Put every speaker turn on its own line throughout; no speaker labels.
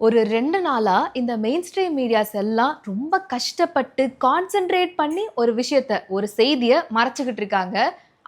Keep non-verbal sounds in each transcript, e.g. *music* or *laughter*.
ஒரு ரெண்டு நாளாக இந்த மெயின் ஸ்ட்ரீம் மீடியாஸ் எல்லாம் ரொம்ப கஷ்டப்பட்டு கான்சென்ட்ரேட் பண்ணி ஒரு விஷயத்த ஒரு செய்தியை மறைச்சிக்கிட்டு இருக்காங்க.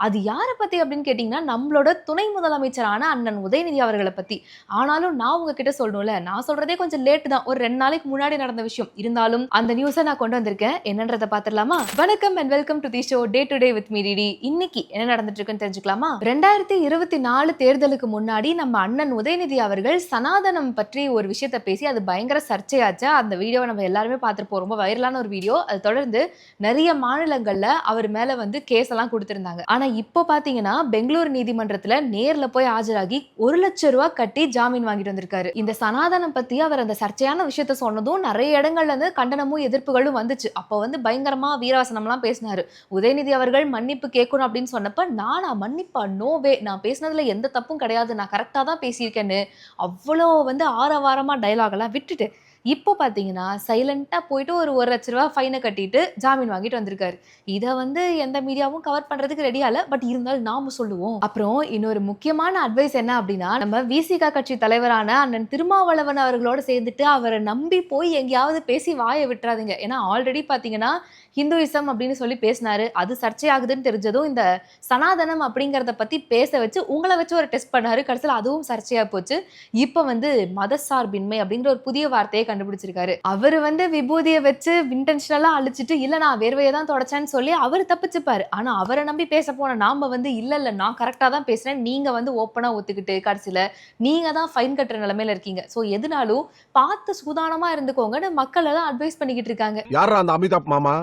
அது யாரை பற்றி அப்படின்னு கேட்டிங்கன்னா நம்மளோட துணை முதலமைச்சரான அண்ணன் உதயநிதி அவர்களை பற்றி ஆனாலும் நான் உங்ககிட்ட சொல்லணும்ல நான் சொல்கிறதே கொஞ்சம் லேட் தான். ஒரு ரெண்டு நாளைக்கு முன்னாடி நடந்த விஷயம். இருந்தாலும் அந்த நியூஸை நான் கொண்டு வந்திருக்கேன். என்னன்றதை பார்த்துடலாமா? வணக்கம் and welcome to the show day to day with மீடிடி இன்னைக்கு என்ன நடந்துட்டு இருக்குன்னு தெரிஞ்சுக்கலாமா? ரெண்டாயிரத்தி இருபத்தி நாலு தேர்தலுக்கு முன்னாடி நம்ம அண்ணன் உதயநிதி அவர்கள் சனாதனம் பற்றி ஒரு விஷயத்தை பேசி அது பயங்கர சர்ச்சையாச்சா? அந்த வீடியோவை நம்ம எல்லாருமே பார்த்துருப்போம் ரொம்ப வைரலான ஒரு வீடியோ அது தொடர்ந்து நிறைய மாநிலங்களில் அவர் மேலே வந்து கேஸ் எல்லாம் கொடுத்துருந்தாங்க. ஆனால் இப்போ பாத்தீங்கன்னா பெங்களூர் நீதிமன்றத்துல நேர்ல போய் ஆஜராகி ஒரு லட்சம் ரூபாய் கட்டி ஜாமீன் வாங்கிட்டு வந்திருக்காரு. இந்த சனாதனம் பத்தி அவர் அந்த சர்ச்சையான விஷயத்த சொன்னதும் நிறைய இடங்கள்ல இருந்து கண்டனமும் எதிர்ப்புகளும் வந்துச்சு. அப்போ வந்து பயங்கரமா வீராசனம்லாம் பேசினாரு. உதயநிதி அவர்கள் மன்னிப்பு கேட்கணும் அப்படின்னு சொன்னப்ப நானா மன்னிப்பா? நோவே நான் பேசினதுல எந்த தப்பும் கிடையாது. நான் கரெக்டா தான் பேசியிருக்கேன்னு. அவ்வளோ வந்து ஆரவாரமா டயலாக் எல்லாம் விட்டுட்டு இப்போ பார்த்தீங்கன்னா சைலண்ட்டாக போயிட்டு ஒரு ஒரு லட்ச ரூபா ஃபைனை கட்டிட்டு ஜாமீன் வாங்கிட்டு வந்திருக்காரு. இதை வந்து எந்த மீடியாவும் கவர் பண்ணுறதுக்கு ரெடி இல்லை பட் இருந்தாலும் நாம சொல்லுவோம். அப்புறம் இன்னொரு முக்கியமான அட்வைஸ் என்ன அப்படின்னா நம்ம விசிகா கட்சி தலைவரான அண்ணன் திருமாவளவன் அவர்களோட சேர்ந்துட்டு அவரை நம்பி போய் எங்கேயாவது பேசி வாயை விட்டுறாதீங்க. ஏன்னா ஆல்ரெடி பார்த்தீங்கன்னா ஹிந்துயிசம் அப்படின்னு சொல்லி பேசினாரு. அது சர்ச்சையாகுதுன்னு தெரிஞ்சதும் இந்த சனாதனம் அப்படிங்கிறத பற்றி பேச வச்சு உங்களை வச்சு ஒரு டெஸ்ட் பண்ணாரு. கடைசியில் அதுவும் சர்ச்சையாக போச்சு. இப்போ வந்து மதசார்பின்மை அப்படிங்கிற ஒரு புதிய வார்த்தையை கண்டுபிடிச்சிருக்காரு. அவர் வந்து விபூதியை வச்சு இன்டென்ஷனலா அழிச்சிட்டு இல்ல நான் வேர்வையை தான் தொடச்சேன்னு சொல்லி அவர் தப்பிச்சுப்பாரு. ஆனா அவரை நம்பி பேச போன நாம வந்து இல்ல இல்ல நான் கரெக்டா தான் பேசுறேன். நீங்க வந்து ஓப்பனா ஒத்துக்கிட்டு கடைசியில நீங்க தான் ஃபைன் கட்டுற நிலைமையில இருக்கீங்க. சோ எதுனாலும் பார்த்து சூதானமா இருந்துக்கோங்கன்னு மக்கள் எல்லாம் அட்வைஸ் பண்ணிக்கிட்டு இருக்காங்க.
யாரா அந்த அமிதாப் மாமா?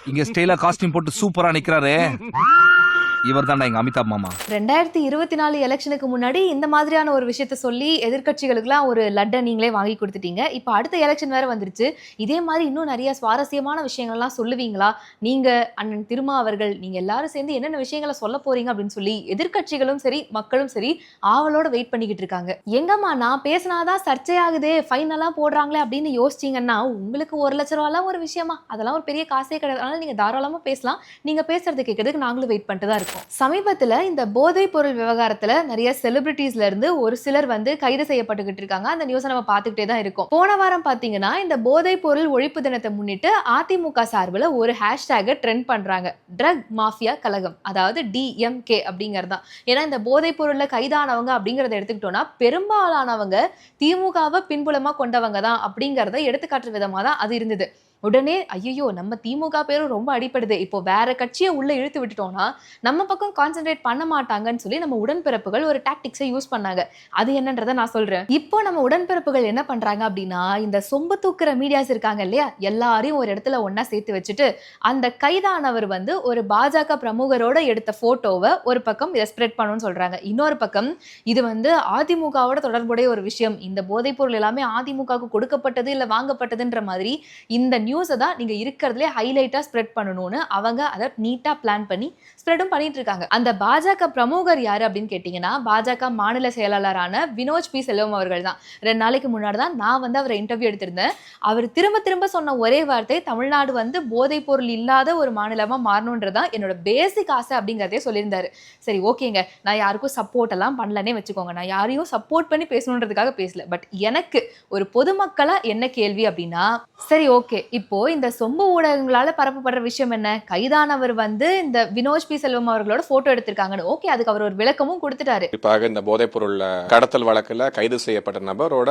இங்க ஸ்டைலா காஸ்டியூம் போட்டு சூப்பரா நிக்கிறாரு. *laughs* இவர் தான்டா எங்க அமிதாப் மாமா.
ரெண்டாயிரத்தி இருபத்தி நாலு எலெக்ஷனுக்கு முன்னாடி இந்த மாதிரியான ஒரு விஷயத்த சொல்லி எதிர்க்கட்சிகளுக்குலாம் ஒரு லட்டை நீங்களே வாங்கி கொடுத்துட்டீங்க. இப்போ அடுத்த எலெக்ஷன் வேற வந்துருச்சு. இதே மாதிரி இன்னும் நிறைய சுவாரஸ்யமான விஷயங்கள்லாம் சொல்லுவீங்களா? நீங்க அண்ணன் திருமா அவர்கள் நீங்க எல்லாரும் சேர்ந்து என்னென்ன விஷயங்களை சொல்ல போறீங்க அப்படின்னு சொல்லி எதிர்க்கட்சிகளும் சரி மக்களும் சரி ஆவலோட வெயிட் பண்ணிக்கிட்டு இருக்காங்க. எங்கம்மா நான் பேசினாதான் சர்ச்சையாகுதே ஃபைனலாக போடுறாங்களே அப்படின்னு யோசிச்சீங்கன்னா உங்களுக்கு ஒரு லட்ச ரூபாலாம் ஒரு விஷயமா? அதெல்லாம் ஒரு பெரிய காசே கிடையாது. அதனால நீங்கள் தாராளமாக பேசலாம். நீங்கள் பேசுறது கேட்கறதுக்கு நாங்களும் வெயிட் பண்ணிட்டு தான் இருக்கோம். சமீபத்தில் இந்த போதைப் பொருள் விவகாரத்தில் நிறைய செலிபிரிட்டிஸ்ல இருந்து ஒரு சிலர் வந்து கைது செய்யப்பட்டுக்கிட்டு இருக்காங்க. அந்த நியூஸை நம்ம பார்த்துக்கிட்டே தான் இருக்கும். போன வாரம் பார்த்தீங்கன்னா இந்த போதைப் பொருள் ஒழிப்பு தினத்தை முன்னிட்டு அதிமுக சார்பில் ஒரு ஹேஷ்டேகை ட்ரெண்ட் பண்ணுறாங்க ட்ரக் மாஃபியா கழகம் அதாவது டிஎம்கே அப்படிங்கிறது. தான் ஏன்னா இந்த போதைப் பொருளில் கைதானவங்க அப்படிங்கிறத எடுத்துக்கிட்டோம்னா பெரும்பாலானவங்க திமுகவை பின்புலமாக கொண்டவங்க தான் அப்படிங்கிறத எடுத்துக்காட்டுற விதமாக தான் அது இருந்தது. உடனே ஐயோ நம்ம திமுக பேரும் ரொம்ப அடிப்படுது இப்போ வேற கட்சியை உள்ள இழுத்து விட்டுட்டோம்னா நம்ம பக்கம் கான்சென்ட்ரேட் பண்ண மாட்டாங்கன்னு சொல்லி நம்ம உடன்பிறப்புகள் ஒரு டாக்டிக்ஸை யூஸ் பண்ணாங்க. அது என்னன்றதை நான் சொல்றேன். இப்போ நம்ம உடன்பிறப்புகள் என்ன பண்றாங்க அப்படின்னா இந்த சொம்பு தூக்குற மீடியாஸ் இருக்காங்க இல்லையா? எல்லாரையும் ஒரு இடத்துல ஒன்னா சேர்த்து வச்சுட்டு அந்த கைதானவர் வந்து ஒரு பாஜக பிரமுகரோட எடுத்த போட்டோவை ஒரு பக்கம் இதை ஸ்ப்ரெட் பண்ணணும்னு சொல்றாங்க. இன்னொரு பக்கம் இது வந்து அதிமுகவோட தொடர்புடைய ஒரு விஷயம். இந்த போதைப் பொருள் எல்லாமே அதிமுகவுக்கு கொடுக்கப்பட்டது இல்லை வாங்கப்பட்டதுன்ற மாதிரி இந்த நியூஸை தான் நீங்கள் இருக்கிறதுலே ஹைலைட்டாக ஸ்ப்ரெட் பண்ணணும்னு அவங்க அதை நீட்டாக பிளான் பண்ணி ஸ்ப்ரெடும் பண்ணிட்டு இருக்காங்க. அந்த பாஜக பிரமுகர் யார் அப்படின்னு கேட்டிங்கன்னா பாஜக மாநில செயலாளரான வினோஜ் பி. செல்வம் அவர்கள் தான். ரெண்டு நாளைக்கு முன்னாடி தான் நான் வந்து அவரை இன்டர்வியூ எடுத்திருந்தேன். அவர் திரும்ப திரும்ப சொன்ன ஒரே வார்த்தை தமிழ்நாடு வந்து போதைப் பொருள் இல்லாத ஒரு மாநிலமா மாறணுன்றதான் என்னோட பேசிக் ஆசை அப்படிங்கிறதே சொல்லியிருந்தாரு. சரி ஓகேங்க. நான் யாருக்கும் சப்போர்ட் எல்லாம் பண்ணலனே வச்சுக்கோங்க. நான் யாரையும் சப்போர்ட் பண்ணி பேசணுன்றதுக்காக பேசல. பட் எனக்கு ஒரு பொதுமக்களாக என்ன கேள்வி அப்படின்னா சரி ஓகே இப்போ இந்த சொம்பு ஊடகங்களால பரப்பப்படுற விஷயம் என்ன? கைதானவர் வந்து இந்த வினோஜ் பி. செல்வம் அவர்களோட போட்டோ எடுத்திருக்காங்கன்னு. ஓகே அதுக்கு அவர் ஒரு விளக்கமும் கொடுத்துட்டாரு.
குறிப்பாக இந்த போதைப்பொருள் கடத்தல் வழக்குல கைது செய்யப்பட்ட நபரோட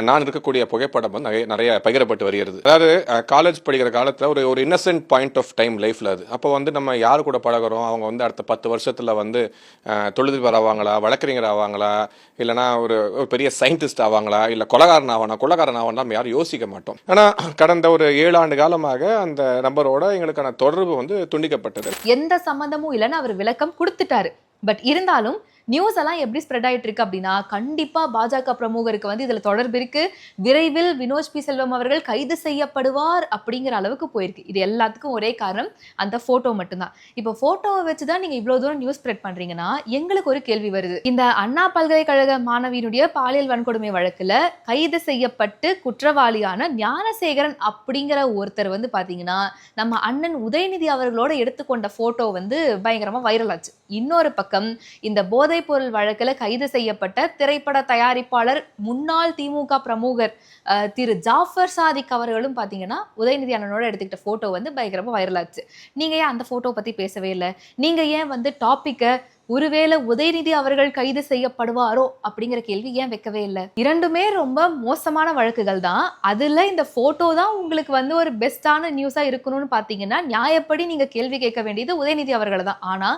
நான் இருக்கக்கூடிய புகைப்படம் வந்து நிறைய நிறைய பகிரப்பட்டு வருகிறது. அதாவது காலேஜ் படிக்கிற காலத்தில் ஒரு ஒரு இன்னசென்ட் பாயிண்ட் ஆஃப் டைம் லைஃப்பில் அது. அப்போ வந்து நம்ம யார் கூட பழகுறோம்? அவங்க வந்து அடுத்த பத்து வருஷத்தில் வந்து அஹ், தொழிலதிபர் ஆவாங்களா? வழக்கறிஞர் ஆவாங்களா? இல்லைனா ஒரு ஒரு பெரிய சயின்டிஸ்ட் ஆவாங்களா? இல்லை கொலகாரன் ஆவானா? கொலகாரன் ஆவானா நம்ம யாரும் யோசிக்க மாட்டோம். ஆனால் கடந்த ஒரு ஏழு ஆண்டு காலமாக அந்த நபரோட எங்களுக்கான தொடர்பு வந்து துண்டிக்கப்பட்டது.
எந்த சம்மந்தமும் இல்லைன்னு அவர் விளக்கம் கொடுத்துட்டாரு. பட் இருந்தாலும் நியூஸ் எல்லாம் எப்படி ஸ்ப்ரெட் ஆகிட்டு இருக்கு அப்படின்னா கண்டிப்பாக பாஜக பிரமுகருக்கு வந்து இதில் தொடர்பு இருக்கு. விரைவில் வினோஜ் பி. செல்வம் அவர்கள் கைது செய்யப்படுவார் அப்படிங்கிற அளவுக்கு போயிருக்கு. இது எல்லாத்துக்கும் ஒரே காரணம் அந்த ஃபோட்டோ மட்டும்தான். இப்போ ஃபோட்டோவை வச்சு தான் நீங்கள் இவ்வளோ தூரம் நியூஸ் ஸ்ப்ரெட் பண்ணுறீங்கன்னா எங்களுக்கு ஒரு கேள்வி வருது. இந்த அண்ணா பல்கலைக்கழக மாணவியினுடைய பாலியல் வன்கொடுமை வழக்கில் கைது செய்யப்பட்டு குற்றவாளியான ஞானசேகரன் அப்படிங்கிற ஒருத்தர் வந்து பார்த்தீங்கன்னா நம்ம அண்ணன் உதயநிதி அவர்களோட எடுத்துக்கொண்ட ஃபோட்டோ வந்து பயங்கரமாக வைரல் ஆச்சு. இன்னொரு பக்கம் பக்கம் இந்த போதைப் பொருள் கைது செய்யப்பட்ட திரைப்பட தயாரிப்பாளர் முன்னாள் திமுக பிரமுகர் அஹ், திரு ஜாஃபர் சாதிக் அவர்களும் பாத்தீங்கன்னா உதயநிதி அண்ணனோட எடுத்துக்கிட்ட போட்டோ வந்து பயங்கரமாக வைரலாச்சு நீங்கள் நீங்க ஏன் அந்த ஃபோட்டோவை பத்தி பேசவே இல்லை? நீங்க ஏன் வந்து டாப்பிக்கை ஒருவேளை உதயநிதி அவர்கள் கைது செய்யப்படுவாரோ அப்படிங்கிற கேள்வி ஏன் வைக்கவே இல்லை? இரண்டுமே ரொம்ப மோசமான வழக்குகள் தான். அதுல இந்த போட்டோ தான் உங்களுக்கு வந்து ஒரு பெஸ்டான நியூஸா இருக்கணும்னு பாத்தீங்கன்னா நியாயப்படி நீங்க கேள்வி கேட்க வேண்டியது உதயநிதி அவர்களை தான். ஆனா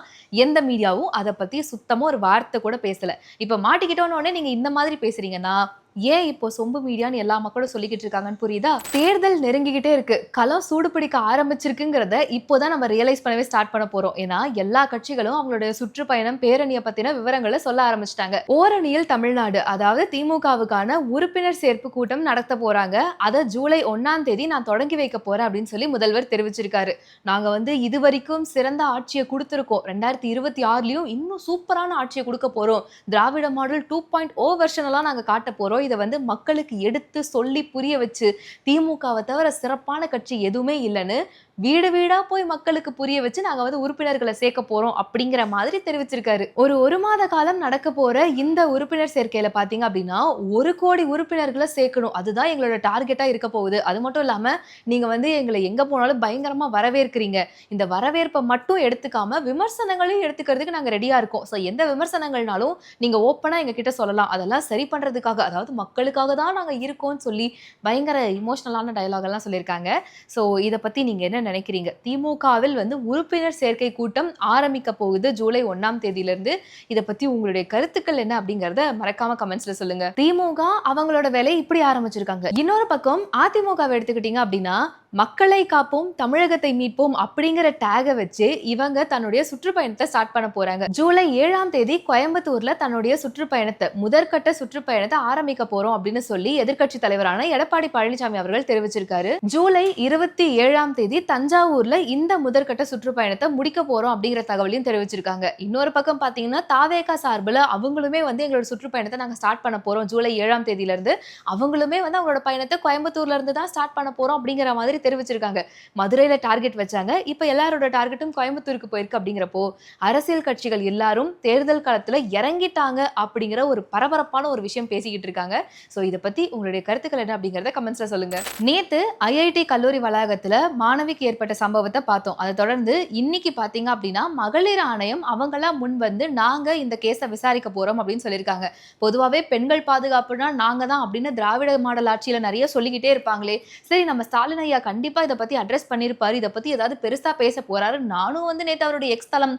எந்த மீடியாவும் அதை பத்தி சுத்தமா ஒரு வார்த்தை கூட பேசல. இப்ப மாட்டிக்கிட்டோன்னு உடனே நீங்க இந்த மாதிரி பேசுறீங்கன்னா ஏன் இப்போ சொம்பு மீடியான்னு எல்லா மக்களும் சொல்லிக்கிட்டு இருக்காங்கன்னு புரியுதா? தேர்தல் நெருங்கிக்கிட்டே இருக்கு. களம் சூடு பிடிக்க ஆரம்பிச்சிருக்குங்கிறத இப்போதான் நம்ம ரியலைஸ் பண்ணவே ஸ்டார்ட் பண்ண போறோம். ஏன்னா எல்லா கட்சிகளும் அவங்களுடைய சுற்றுப்பயணம் பேரணியை பத்தின விவரங்களை சொல்ல ஆரம்பிச்சிட்டாங்க. ஓரணியில் தமிழ்நாடு அதாவது திமுகவுக்கான உறுப்பினர் சேர்ப்பு கூட்டம் நடத்த போறாங்க. அதை ஜூலை ஒன்னாம் தேதி நான் தொடங்கி வைக்க போறேன் அப்படின்னு சொல்லி முதல்வர் தெரிவிச்சிருக்காரு. நாங்க வந்து இது வரைக்கும் சிறந்த ஆட்சியை கொடுத்துருக்கோம். ரெண்டாயிரத்தி இருபத்தி ஆறுலயும் இன்னும் சூப்பரான ஆட்சியை கொடுக்க போறோம். Dravida model two point O version எல்லாம் நாங்க காட்ட போறோம். இதை வந்து மக்களுக்கு எடுத்து சொல்லி புரிய வச்சு திமுகவை தவிர சிறப்பான கட்சி எதுவுமே இல்லைன்னு வீடு வீடா போய் மக்களுக்கு புரிய வச்சு நாங்க வந்து உறுப்பினர்களை சேர்க்க போறோம் அப்படிங்கிற மாதிரி தெரிவிச்சிருக்காரு. ஒரு ஒரு மாத காலம் நடக்க போற இந்த உறுப்பினர் சேர்க்கையில பாத்தீங்க அப்படின்னா ஒரு கோடி உறுப்பினர்களை சேர்க்கணும். அதுதான் எங்களோட டார்கெட்டா இருக்க போகுது. அது மட்டும் இல்லாம நீங்க வந்து எங்களை எங்க போனாலும் பயங்கரமா வரவேற்கிறீங்க. இந்த வரவேற்பை மட்டும் எடுத்துக்காம விமர்சனங்களையும் எடுத்துக்கிறதுக்கு நாங்க ரெடியா இருக்கோம். ஸோ எந்த விமர்சனங்கள்னாலும் நீங்க ஓப்பனா எங்க கிட்ட சொல்லலாம். அதெல்லாம் சரி பண்றதுக்காக அதாவது மக்களுக்காக தான் நாங்க இருக்கோம்னு சொல்லி பயங்கர இமோஷனலான டயலாக் எல்லாம் சொல்லியிருக்காங்க. ஸோ இதை பத்தி நீங்க என்ன நினைக்கிறீங்க? திமுகவில் வந்து உறுப்பினர் சேர்க்கை கூட்டம் ஆரம்பிக்க போகுது ஜூலை ஒன்னாம் தேதியிலிருந்து. இதை பத்தி உங்களுடைய கருத்துக்கள் என்ன அப்படிங்கறத மறக்காம கமெண்ட்ஸ்ல சொல்லுங்க. திமுக அவங்களோட வேலையை இப்படி ஆரம்பிச்சிருக்காங்க. இன்னொரு பக்கம் அதிமுகவை எடுத்துக்கிட்டீங்க அப்படின்னா மக்களை காப்போம் தமிழகத்தை மீட்போம் அப்படிங்கிற டேகை வச்சு இவங்க தன்னுடைய சுற்றுப்பயணத்தை ஸ்டார்ட் பண்ண போறாங்க. ஜூலை ஏழாம் தேதி கோயம்புத்தூர்ல தன்னுடைய சுற்றுப்பயணத்தை முதற்கட்ட சுற்றுப்பயணத்தை ஆரம்பிக்க போறோம் அப்படின்னு சொல்லி எதிர்க்கட்சி தலைவரான எடப்பாடி பழனிசாமி அவர்கள் தெரிவிச்சிருக்காரு. ஜூலை இருபத்தி ஏழாம் தேதி தஞ்சாவூர்ல இந்த முதற்கட்ட சுற்றுப்பயணத்தை முடிக்க போறோம் அப்படிங்கிற தகவலையும் தெரிவிச்சிருக்காங்க. இன்னொரு பக்கம் பாத்தீங்கன்னா தாவேகா சார்பில் அவங்களுமே வந்து எங்களோட சுற்றுப்பயணத்தை நாங்கள் ஸ்டார்ட் பண்ண போறோம். ஜூலை ஏழாம் தேதியில இருந்து அவங்களுமே வந்து அவங்களோட பயணத்தை கோயம்புத்தூர்ல இருந்து தான் ஸ்டார்ட் பண்ண போறோம் அப்படிங்கிற மாதிரி தெரிவிச்சிருக்காங்க. மதுரையில டார்கெட் வச்சாங்க. இப்ப எல்லாரோட டார்கெட்டும் கோயம்புத்தூருக்கு போயிருக்கு அப்படிங்கிறப்போ அரசியல் கட்சிகள் எல்லாரும் தேர்தல் காலத்துல இறங்கிட்டாங்க அப்படிங்கிற ஒரு பரபரப்பான ஒரு விஷயம் பேசிக்கிட்டு இருக்காங்க. சோ இதை பத்தி உங்களுடைய கருத்துக்கள் என்ன அப்படிங்கறத கமெண்ட்ஸ்ல சொல்லுங்க. நேத்து ஐஐடி கல்லூரி வளாகத்துல மாணவிக்கு ஏற்பட்ட சம்பவத்தை பார்த்தோம். அதை தொடர்ந்து இன்னைக்கு பாத்தீங்க அப்படின்னா மகளிர் ஆணையம் அவங்களா முன் வந்து நாங்க இந்த கேஸை விசாரிக்க போறோம் அப்படின்னு சொல்லியிருக்காங்க. பொதுவாகவே பெண்கள் பாதுகாப்புனா நாங்க தான் அப்படின்னு திராவிட மாடல் ஆட்சியில நிறைய சொல்லிக்கிட்டே இருப்பாங்களே. சரி நம்ம ஸ்டாலின் ஐயா கண்டிப்பாக இதை பற்றி அட்ரஸ் பண்ணியிருப்பாரு இதை பற்றி ஏதாவது பெருசாக பேச போறாரு. நானும் வந்து நேற்று அவருடைய எக்ஸ் தளம்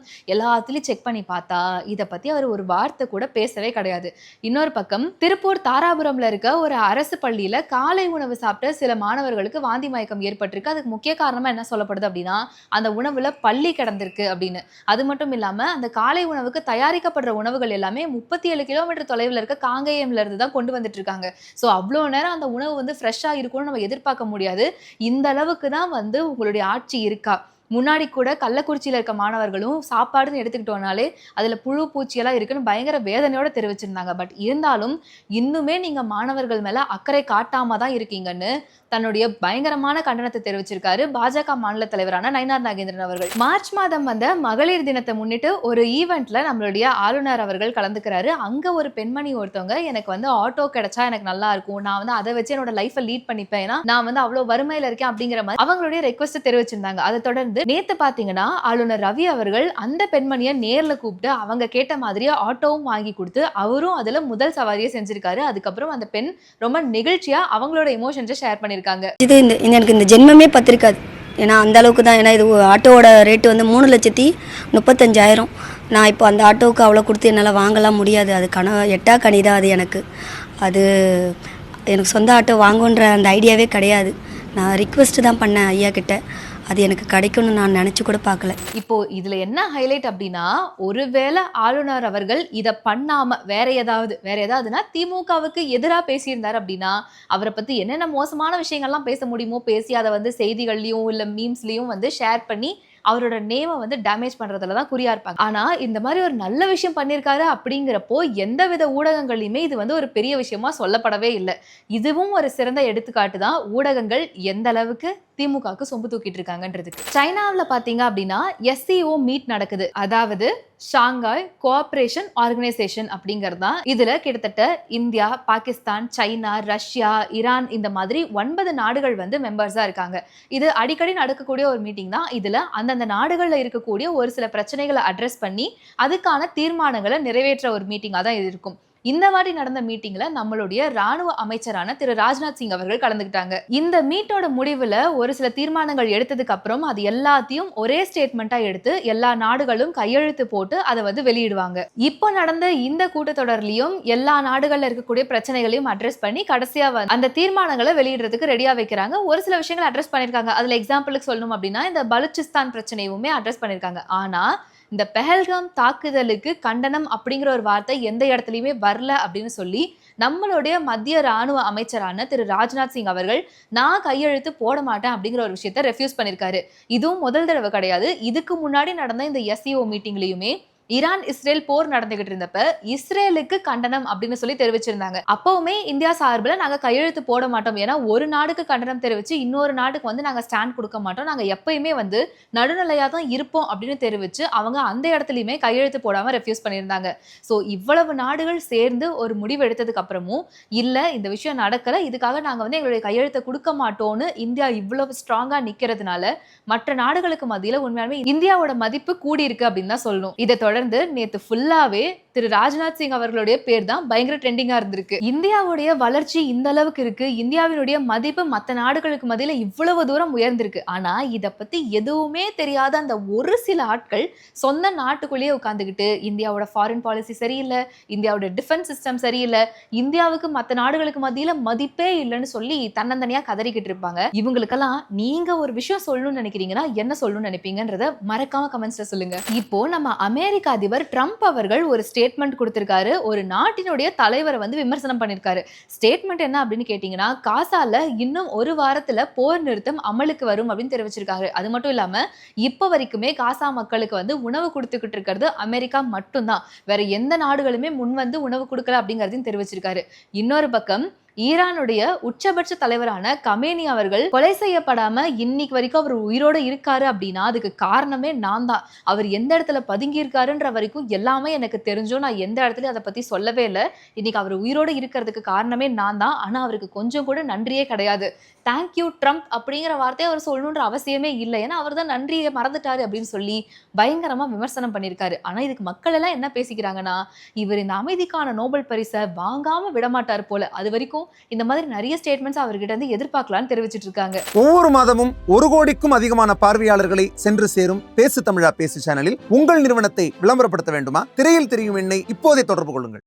செக் பண்ணி பார்த்தா இதை பற்றி அவர் ஒரு வார்த்தை கூட பேசவே கிடையாது. இன்னொரு பக்கம் திருப்பூர் தாராபுரம்ல இருக்க ஒரு அரசு பள்ளியில் காலை உணவு சாப்பிட்ட சில மாணவர்களுக்கு வாந்தி மயக்கம் ஏற்பட்டிருக்கு. அதுக்கு முக்கிய காரணமாக என்ன சொல்லப்படுது அப்படின்னா அந்த உணவில் பள்ளி கிடந்திருக்கு அப்படின்னு. அது மட்டும் இல்லாமல் அந்த காலை உணவுக்கு தயாரிக்கப்படுற உணவுகள் எல்லாமே முப்பத்தி ஏழு கிலோமீட்டர் தொலைவில் இருக்க காங்கேயம்ல இருந்து தான் கொண்டு வந்துட்டு இருக்காங்க. ஸோ அவ்வளோ நேரம் அந்த உணவு வந்து ஃப்ரெஷ்ஷாக இருக்கும்னு நம்ம எதிர்பார்க்க முடியாது. இந்த அளவுக்கு தான் வந்து உங்களுடைய ஆட்சி இருக்கா? முன்னாடி கூட கள்ளக்குறிச்சியில் இருக்க மாணவர்களும் சாப்பாடுன்னு எடுத்துக்கிட்டோனாலே அதில் புழு பூச்சியெல்லாம் இருக்குன்னு பயங்கர வேதனையோட தெரிவிச்சிருந்தாங்க. பட் இருந்தாலும் இன்னுமே நீங்கள் மாணவர்கள் மேலே அக்கறை காட்டாம தான் இருக்கீங்கன்னு தன்னுடைய பயங்கரமான கண்டனத்தை தெரிவிச்சிருக்காரு பாஜக மாநில தலைவரான நயினார் நாகேந்திரன் அவர்கள். மார்ச் மாதம் வந்த மகளிர் தினத்தை முன்னிட்டு ஒரு ஈவெண்ட்ல நம்மளுடைய ஆளுநர் அவர்கள் கலந்துக்கிறாரு. அங்க ஒரு பெண்மணி ஒருத்தவங்க எனக்கு வந்து ஆட்டோ கிடைச்சா எனக்கு நல்லா இருக்கும். நான் வந்து அதை வச்சு என்னோட லைஃப்பை லீட் பண்ணிப்பேன். ஏன்னா நான் வந்து அவ்வளோ வறுமையில இருக்கேன் அப்படிங்கிற மாதிரி அவங்களுடைய ரெக்வஸ்ட் தெரிவிச்சிருந்தாங்க. அதை தொடர்ந்து நேத்து பாத்தீங்கன்னா ஆளுநர் ரவி அவர்கள் அந்த பெண்மணியை நேர்ல கூப்பிட்டு அவங்க கேட்ட மாதிரியே ஆட்டோவும் வாங்கி கொடுத்து அவரும் அதுல முதல் சவாரியை செஞ்சிருக்காரு. அதுக்கப்புறம் அந்த பெண் ரொம்ப நெகிழ்ச்சியா அவங்களோட இமோஷன்ஸை ஷேர் பண்ணிருக்காங்க.
இது இந்த எனக்கு இந்த ஜென்மமே பத்திருக்காது. ஏன்னா அந்த அளவுக்கு தான் ஏன்னா இது ஆட்டோவோட ரேட்டு வந்து மூணு லட்சத்தி முப்பத்தஞ்சாயிரம். நான் இப்போ அந்த ஆட்டோவுக்கு அவ்வளோ கொடுத்து என்னால் வாங்கலாம் முடியாது. அது கன எட்டா கனி தான் அது எனக்கு. அது எனக்கு சொந்த ஆட்டோ வாங்குன்ற அந்த ஐடியாவே கிடையாது. நான் ரிக்வெஸ்ட்டு தான் பண்ணேன் ஐயா கிட்ட அது எனக்கு கிடைக்கும்னு நான் நினச்சி கூட பார்க்கல.
இப்போ இதில் என்ன ஹைலைட் அப்படின்னா ஒருவேளை ஆளுநர் அவர்கள் இதை பண்ணாமல் வேற ஏதாவது வேற ஏதாவதுன்னா திமுகவுக்கு எதிராக பேசியிருந்தார் அப்படின்னா அவரை பற்றி என்னென்ன மோசமான விஷயங்கள்லாம் பேச முடியுமோ பேசி அதை வந்து செய்திகள்லையும் இல்லை மீம்ஸ்லேயும் வந்து ஷேர் பண்ணி அவரோட நேமை வந்து டேமேஜ் பண்ணுறதுல தான் குறியாக இருப்பாங்க. ஆனால் இந்த மாதிரி ஒரு நல்ல விஷயம் பண்ணியிருக்காரு அப்படிங்கிறப்போ எந்தவித ஊடகங்களையுமே இது வந்து ஒரு பெரிய விஷயமா சொல்லப்படவே இல்லை. இதுவும் ஒரு சிறந்த எடுத்துக்காட்டு தான். ஊடகங்கள் எந்த அளவுக்கு திமுகவுக்கு சொம்பு தூக்கிட்டு இருக்காங்கன்றதுக்கு சைனாவில் பார்த்தீங்க அப்படின்னா எஸ்சிஓ மீட் நடக்குது. அதாவது ஷாங்காய் கோஆபரேஷன் ஆர்கனைசேஷன் அப்படிங்கிறது தான் இதுல கிட்டத்தட்ட India Pakistan China Russia Iran இந்த மாதிரி ஒன்பது நாடுகள் வந்து மெம்பர்ஸா இருக்காங்க. இது அடிக்கடி நடக்கக்கூடிய ஒரு மீட்டிங் தான். இதுல அந்தந்த நாடுகள்ல இருக்கக்கூடிய ஒரு சில பிரச்சனைகளை அட்ரஸ் பண்ணி அதுக்கான தீர்மானங்களை நிறைவேற்ற ஒரு மீட்டிங்காக தான் இது இருக்கும். இந்த மாதிரி நடந்த மீட்டிங்ல நம்மளுடைய ராணுவ அமைச்சரான திரு. ராஜ்நாத் சிங் அவர்கள் கலந்துக்கிட்டாங்க. இந்த மீட்டோட முடிவுல ஒரு சில தீர்மானங்கள் எடுத்ததுக்கு அப்புறம் அது எல்லாத்தையும் ஒரே ஸ்டேட்மெண்ட்டா எடுத்து எல்லா நாடுகளும் கையெழுத்து போட்டு அதை வந்து வெளியிடுவாங்க. இப்போ நடந்த இந்த கூட்டத்தொடர்லயும் எல்லா நாடுகள்ல இருக்கக்கூடிய பிரச்சனைகளையும் அட்ரஸ் பண்ணி கடைசியா வந்து அந்த தீர்மானங்களை வெளியிடுறதுக்கு ரெடியா வைக்கிறாங்க. ஒரு சில விஷயங்களை அட்ரஸ் பண்ணிருக்காங்க அதுல எக்ஸாம்பிளுக்கு சொல்லணும் அப்படின்னா இந்த பலுச்சிஸ்தான் பிரச்சனையுமே அட்ரஸ் பண்ணிருக்காங்க ஆனா இந்த பெஹல்காம் தாக்குதலுக்கு கண்டனம் அப்படிங்கிற ஒரு வார்த்தை எந்த இடத்துலையுமே வரல அப்படின்னு சொல்லி நம்மளுடைய மத்திய ராணுவ அமைச்சரான திரு ராஜ்நாத் சிங் அவர்கள் நான் கையெழுத்து போட மாட்டேன் அப்படிங்கிற ஒரு விஷயத்த ரெஃப்யூஸ் பண்ணியிருக்காரு இதுவும் முதல் தடவை கிடையாது. இதுக்கு முன்னாடி நடந்த இந்த எஸ்இஓ மீட்டிங்லையுமே ஈரான் இஸ்ரேல் போர் நடந்துகிட்டு இருந்தப்ப இஸ்ரேலுக்கு கண்டனம் அப்படின்னு சொல்லி தெரிவிச்சிருந்தாங்க. அப்பவுமே இந்தியா சார்பில் நாங்க கையெழுத்து போட மாட்டோம். ஏன்னா ஒரு நாடுக்கு கண்டனம் தெரிவிச்சு இன்னொரு நாட்டுக்கு வந்து நாங்க ஸ்டாண்ட் கொடுக்க மாட்டோம். நாங்க எப்பயுமே வந்து நடுநிலையா தான் இருப்போம் அப்படின்னு தெரிவிச்சு அவங்க அந்த இடத்துலயுமே கையெழுத்து போடாம ரெஃப்யூஸ் பண்ணியிருந்தாங்க. ஸோ இவ்வளவு நாடுகள் சேர்ந்து ஒரு முடிவு எடுத்ததுக்கு அப்புறமும் இல்ல இந்த விஷயம் நடக்கல. இதுக்காக நாங்க வந்து எங்களுடைய கையெழுத்தை கொடுக்க மாட்டோம்னு இந்தியா இவ்வளவு ஸ்ட்ராங்கா நிக்கிறதுனால மற்ற நாடுகளுக்கு மத்தியில உண்மையாலுமே இந்தியாவோட மதிப்பு கூடி இருக்கு அப்படின்னு தான் சொல்லணும். இதை தொடர்ந்து தொடர்ந்து நேத்து ஃபுல்லாவே திரு ராஜ்நாத் சிங் அவர்களுடைய பேர் தான் பயங்கர ட்ரெண்டிங்கா இருந்திருக்கு. இந்தியாவுடைய வளர்ச்சி இந்த அளவுக்கு இருக்கு. இந்தியாவினுடைய மதிப்பு மற்ற நாடுகளுக்கு மதியில் இவ்வளவு தூரம் உயர்ந்திருக்கு. ஆனா இதை பத்தி எதுவுமே தெரியாத அந்த ஒரு சில ஆட்கள் சொந்த நாட்டுக்குள்ளேயே உட்காந்துக்கிட்டு இந்தியாவோட ஃபாரின் பாலிசி சரியில்லை இந்தியாவோட டிஃபென்ஸ் சிஸ்டம் சரியில்லை இந்தியாவுக்கு மற்ற நாடுகளுக்கு மத்தியில மதிப்பே இல்லைன்னு சொல்லி தன்னந்தனியா கதறிக்கிட்டு இருப்பாங்க. இவங்களுக்கெல்லாம் நீங்க ஒரு விஷயம் சொல்லணும்னு நினைக்கிறீங்கன்னா என்ன சொல்லணும்னு நினைப்பீங்கன்றத மறக்காம கமெண்ட்ஸ்ல சொல்லுங்க. இப்போ நம்ம அமெரிக்க அதிபர் ட்ரம்ப் அவர்கள் ஒரு ஸ்டேட்மெண்ட் கொடுத்திருக்காரு. ஒரு நாட்டினுடைய தலைவரை வந்து விமர்சனம் பண்ணியிருக்காரு. ஸ்டேட்மெண்ட் என்ன அப்படின்னு கேட்டிங்கன்னா காசால இன்னும் ஒரு வாரத்தில் போர் நிறுத்தம் அமலுக்கு வரும் அப்படின்னு தெரிவிச்சிருக்காரு. அது மட்டும் இல்லாமல் இப்போ வரைக்குமே காசா மக்களுக்கு வந்து உணவு கொடுத்துக்கிட்டு இருக்கிறது அமெரிக்கா மட்டும்தான். வேற எந்த நாடுகளுமே முன் வந்து உணவு கொடுக்கல அப்படிங்கிறதையும் தெரிவிச்சிருக்காரு. இன்னொரு பக்கம் ஈரானுடைய உச்சபட்ச தலைவரான கமேனி அவர்கள் கொலை செய்யப்படாம இன்னைக்கு வரைக்கும் அவர் உயிரோட இருக்காரு அப்படின்னா அதுக்கு காரணமே நான் தான். அவர் எந்த இடத்துல பதுங்கி இருக்காருன்ற வரைக்கும் எல்லாமே எனக்கு தெரிஞ்சும். நான் எந்த இடத்துலயும் அதை பத்தி சொல்லவே இல்லை. இன்னைக்கு அவர் உயிரோட இருக்கிறதுக்கு காரணமே நான் தான். ஆனா அவருக்கு கொஞ்சம் கூட நன்றியே கிடையாது. தேங்க்யூ ட்ரம்ப் அப்படிங்கிற வார்த்தையை அவர் சொல்லணுன்ற அவசியமே இல்லை. ஏன்னா அவர் தான் நன்றியை மறந்துட்டாரு அப்படின்னு சொல்லி பயங்கரமா விமர்சனம் பண்ணியிருக்காரு. ஆனா இதுக்கு மக்கள் எல்லாம் என்ன பேசிக்கிறாங்கன்னா இவர் இந்த அமைதிக்கான நோபல் பரிசை வாங்காம விடமாட்டார் போல. அது வரைக்கும் இந்த மாதிரி நிறைய ஸ்டேட்மெண்ட்ஸ் அவர்கிட்ட இருந்து எதிர்பார்க்கலாம்னு தெரிவிச்சிட்டு இருக்காங்க.
ஒவ்வொரு மாதமும் ஒரு கோடிக்கும் அதிகமான பார்வையாளர்களை சென்று சேரும் பேசு தமிழா பேசு சேனலில் உங்கள் நிறுவனத்தை விளம்பரப்படுத்த வேண்டுமா? திரையில் தெரியும் எண்ணை இப்போதே தொடர்பு கொள்ளுங்கள்.